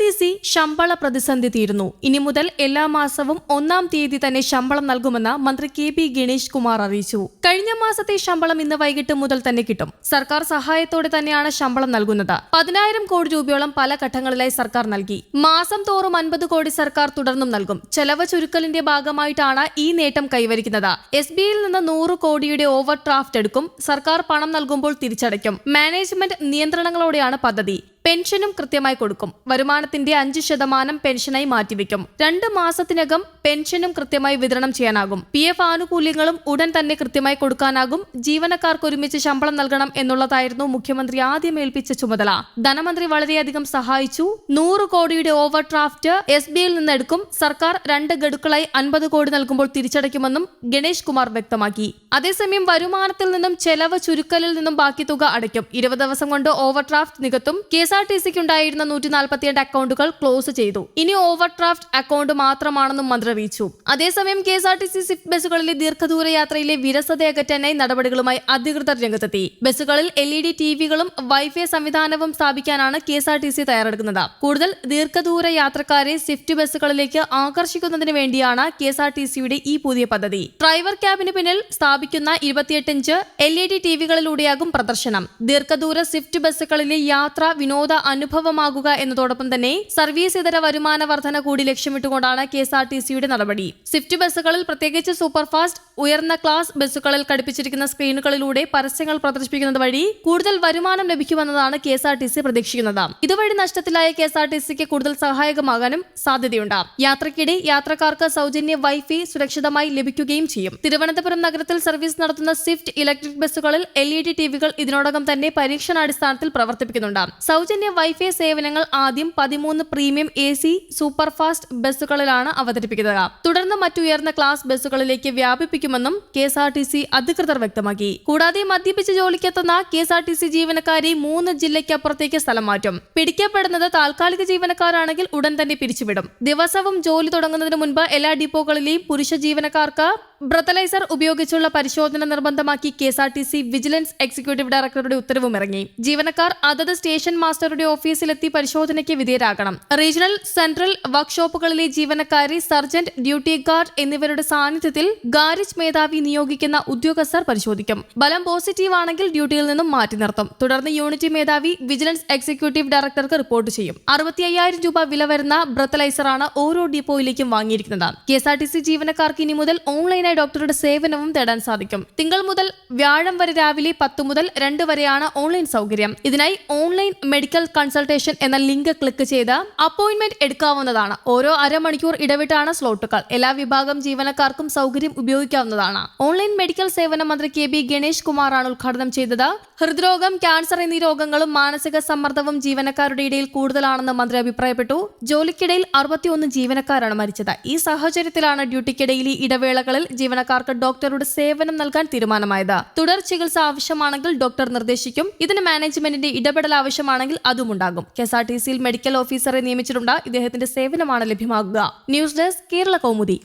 T C ശമ്പള പ്രതിസന്ധി തീരുന്നു. ഇനി മുതൽ എല്ലാ മാസവും ഒന്നാം തീയതി തന്നെ ശമ്പളം നൽകുമെന്ന് മന്ത്രി കെ പി ഗണേഷ് കുമാർ അറിയിച്ചു. കഴിഞ്ഞ മാസത്തെ ശമ്പളം ഇന്ന് വൈകിട്ട് മുതൽ തന്നെ കിട്ടും. സർക്കാർ സഹായത്തോടെ തന്നെയാണ് ശമ്പളം നൽകുന്നത്. പതിനായിരം കോടി രൂപയോളം പല ഘട്ടങ്ങളിലായി സർക്കാർ നൽകി. മാസം തോറും അൻപത് കോടി സർക്കാർ തുടർന്നും നൽകും. ചെലവ് ചുരുക്കലിന്റെ ഭാഗമായിട്ടാണ് ഈ നേട്ടം കൈവരിക്കുന്നത്. എസ് ബിയിൽ നിന്ന് നൂറ് കോടിയുടെ ഓവർ ഡ്രാഫ്റ്റ് എടുക്കും. സർക്കാർ പണം നൽകുമ്പോൾ തിരിച്ചടയ്ക്കും. മാനേജ്മെന്റ് നിയന്ത്രണങ്ങളോടെയാണ് പദ്ധതി. പെൻഷനും കൃത്യമായി കൊടുക്കും. വരുമാനത്തിന്റെ അഞ്ച് ശതമാനം പെൻഷനായി മാറ്റിവെക്കും. രണ്ട് മാസത്തിനകം പെൻഷനും കൃത്യമായി വിതരണം ചെയ്യാനാകും. പി എഫ് ആനുകൂല്യങ്ങളും ഉടൻ തന്നെ കൃത്യമായി കൊടുക്കാനാകും. ജീവനക്കാർക്ക് ഒരുമിച്ച് ശമ്പളം നൽകണം എന്നുള്ളതായിരുന്നു മുഖ്യമന്ത്രി ആദ്യം ഏൽപ്പിച്ച ചുമതല. ധനമന്ത്രി വളരെയധികം സഹായിച്ചു. നൂറ് കോടിയുടെ ഓവർ ഡ്രാഫ്റ്റ് എസ് ബിയിൽ നിന്ന് എടുക്കും. സർക്കാർ രണ്ട് ഗഡുക്കളായി അൻപത് കോടി നൽകുമ്പോൾ തിരിച്ചടയ്ക്കുമെന്നും ഗണേഷ് കുമാർ വ്യക്തമാക്കി. അതേസമയം വരുമാനത്തിൽ നിന്നും ചെലവ് ചുരുക്കലിൽ നിന്നും ബാക്കി തുക അടയ്ക്കും. ഇരുപത് ദിവസം കൊണ്ട് ഓവർ ഡ്രാഫ്റ്റ് നികത്തും. കെ ആർ ടി സിക്ക് ഉണ്ടായിരുന്ന നൂറ്റി നാൽപ്പത്തിയെട്ട് അക്കൗണ്ടുകൾ ക്ലോസ് ചെയ്തു. ഇനി ഓവർ ഡ്രാഫ്റ്റ് അക്കൗണ്ട് മാത്രമാണെന്നും മന്ത്രി അറിയിച്ചു. അതേസമയം K S R T C Swift ബസ്സുകളിലെ ദീർഘദൂര യാത്രയിലെ വിരസത അകറ്റാനായി നടപടികളുമായി അധികൃതർ രംഗത്തെത്തി. ബസ്സുകളിൽ എൽ ഇ ഡി ടിവികളും വൈഫൈ സംവിധാനവും സ്ഥാപിക്കാനാണ് K S R T C തയ്യാറെടുക്കുന്നത്. കൂടുതൽ ദീർഘദൂര യാത്രക്കാരെ സ്വിഫ്റ്റ് ബസ്സുകളിലേക്ക് ആകർഷിക്കുന്നതിന് വേണ്ടിയാണ് കെ എസ് ആർ ടി സിയുടെ ഈ പുതിയ പദ്ധതി. ഡ്രൈവർ ക്യാബിന് പിന്നിൽ സ്ഥാപിക്കുന്ന ഇരുപത്തിയെട്ട് ഇഞ്ച് എൽ ഇ ഡി ടിവികളിലൂടെയാകും പ്രദർശനം. ദീർഘദൂര സ്വിഫ്റ്റ് ബസ്സുകളിലെ യാത്ര വിനോദ അനുഭവമാകുക എന്നതോടൊപ്പം തന്നെ സർവീസ് ഇതര വരുമാന വർധന കൂടി ലക്ഷ്യമിട്ടുകൊണ്ടാണ് കെ എസ് ആർ ടി സിയുടെ നടപടി. സ്വിഫ്റ്റ് ബസ്സുകളിൽ പ്രത്യേകിച്ച് സൂപ്പർഫാസ്റ്റ് ഉയർന്ന ക്ലാസ് ബസ്സുകളിൽ ഘടിപ്പിച്ചിരിക്കുന്ന സ്ക്രീനുകളിലൂടെ പരസ്യങ്ങൾ പ്രദർശിപ്പിക്കുന്നത് വഴി കൂടുതൽ വരുമാനം ലഭിക്കുമെന്നതാണ് K S R T C പ്രതീക്ഷിക്കുന്നത്. ഇതുവഴി നഷ്ടത്തിലായ കെ എസ് ആർ ടി സിക്ക് കൂടുതൽ സഹായകമാകാനും സാധ്യതയുണ്ട്. യാത്രക്കിടെ യാത്രക്കാർക്ക് സൗജന്യ വൈഫൈ സുരക്ഷിതമായി ലഭിക്കുകയും ചെയ്യും. തിരുവനന്തപുരം നഗരത്തിൽ സർവീസ് നടത്തുന്ന സ്വിഫ്റ്റ് ഇലക്ട്രിക് ബസ്സുകളിൽ എൽ ഇ ഡി ടിവികൾ ഇതിനോടകം തന്നെ പരീക്ഷണാടിസ്ഥാനത്തിൽ പ്രവർത്തിപ്പിക്കുന്നുണ്ട്. സൗജന്യ വൈഫൈ സേവനങ്ങൾ ആദ്യം പതിമൂന്ന് പ്രീമിയം എ സി സൂപ്പർഫാസ്റ്റ് ബസ്സുകളിലാണ് അവതരിപ്പിക്കുന്നത്. തുടർന്ന് മറ്റുയർന്ന ക്ലാസ് ബസ്സുകളിലേക്ക് വ്യാപിപ്പിക്കുമെന്നും K S R T C അധികൃതർ വ്യക്തമാക്കി. കൂടാതെ മദ്യപിച്ച് ജോലിക്കെത്തുന്ന K S R T C ജീവനക്കാരെ മൂന്ന് ജില്ലയ്ക്കപ്പുറത്തേക്ക് സ്ഥലം മാറ്റും. പിടിക്കപ്പെടുന്നത് താൽക്കാലിക ജീവനക്കാരാണെങ്കിൽ ഉടൻ തന്നെ പിരിച്ചുവിടും. ദിവസവും ജോലി തുടങ്ങുന്നതിന് മുൻപ് എല്ലാ ഡിപ്പോകളിലെയും പുരുഷ ജീവനക്കാർക്ക് ബ്രത്തലൈസർ ഉപയോഗിച്ചുള്ള പരിശോധന നിർബന്ധമാക്കി K S R T C vigilance executive ഡയറക്ടറുടെ ഉത്തരവും ഇറങ്ങി ജീവനക്കാർ അതത് സ്റ്റേഷൻ മാസ്റ്ററുടെ ഓഫീസിലെത്തി പരിശോധനയ്ക്ക് വിധേയരാകണം. റീജിയണൽ സെൻട്രൽ വർക്ക്ഷോപ്പുകളിലെ ജീവനക്കാരി സർജന്റ് ഡ്യൂട്ടി ഗാർഡ് എന്നിവരുടെ സാന്നിധ്യത്തിൽ ഗാരേജ് മേധാവി നിയോഗിക്കുന്ന ഉദ്യോഗസ്ഥർ പരിശോധിക്കും. ബലം പോസിറ്റീവ് ആണെങ്കിൽ ഡ്യൂട്ടിയിൽ നിന്നും മാറ്റി നിർത്തും. തുടർന്ന് യൂണിറ്റ് മേധാവി വിജിലൻസ് എക്സിക്യൂട്ടീവ് ഡയറക്ടർക്ക് റിപ്പോർട്ട് ചെയ്യും. അറുപത്തി അയ്യായിരം രൂപ വില വരുന്ന ബ്രത്തലൈസറാണ് ഓരോ ഡിപ്പോയിലേക്കും വാങ്ങിയിരിക്കുന്നത്. K S R T C ജീവനക്കാർക്ക് ഇനി മുതൽ ഓൺലൈനായി ഡോക്ടറുടെ സേവനവും തേടാൻ സാധിക്കും. തിങ്കൾ മുതൽ വ്യാഴം വരെ രാവിലെ പത്ത് മുതൽ രണ്ട് വരെയാണ് ഓൺലൈൻ സൗകര്യം. ഇതിനായി ഓൺലൈൻ മെഡിക്കൽ കൺസൾട്ടേഷൻ എന്ന ലിങ്ക് ക്ലിക്ക് ചെയ്ത് അപ്പോയിന്റ്മെന്റ് എടുക്കാവുന്നതാണ്. ഓരോ അരമണിക്കൂർ ഇടവിട്ടാണ് സ്ലോട്ടുകൾ. എല്ലാ വിഭാഗം ജീവനക്കാർക്കും സൗകര്യം ഉപയോഗിക്കാവുന്നതാണ്. ഓൺലൈൻ മെഡിക്കൽ സേവന മന്ത്രി കെ ബി ഗണേഷ് കുമാറാണ് ഉദ്ഘാടനം ചെയ്തത്. ഹൃദ്രോഗം ക്യാൻസർ എന്നീ രോഗങ്ങളും മാനസിക സമ്മർദ്ദവും ജീവനക്കാരുടെ ഇടയിൽ കൂടുതലാണെന്ന് മന്ത്രി അഭിപ്രായപ്പെട്ടു. ജോലിക്കിടയിൽ അറുപത്തിയൊന്ന് ജീവനക്കാരാണ് മരിച്ചത്. ഈ സാഹചര്യത്തിലാണ് ഡ്യൂട്ടിക്കിടയിലെ ഇടവേളകളിൽ ജീവനക്കാർക്ക് ഡോക്ടറുടെ സേവനം നൽകാൻ തീരുമാനമായത്. തുടർ ചികിത്സ ആവശ്യമാണെങ്കിൽ ഡോക്ടർ നിർദ്ദേശിക്കും. ഇതിന് മാനേജ്മെന്റിന്റെ ഇടപെടൽ ആവശ്യമാണെങ്കിൽ അതും ഉണ്ടാകും. കെ എസ് ആർ ടി സിയിൽ മെഡിക്കൽ ഓഫീസറെ നിയമിച്ചിട്ടുണ്ട്. ഇദ്ദേഹത്തിന്റെ സേവനമാണ് ലഭ്യമാകുക. News desk Kerala Kaumudi.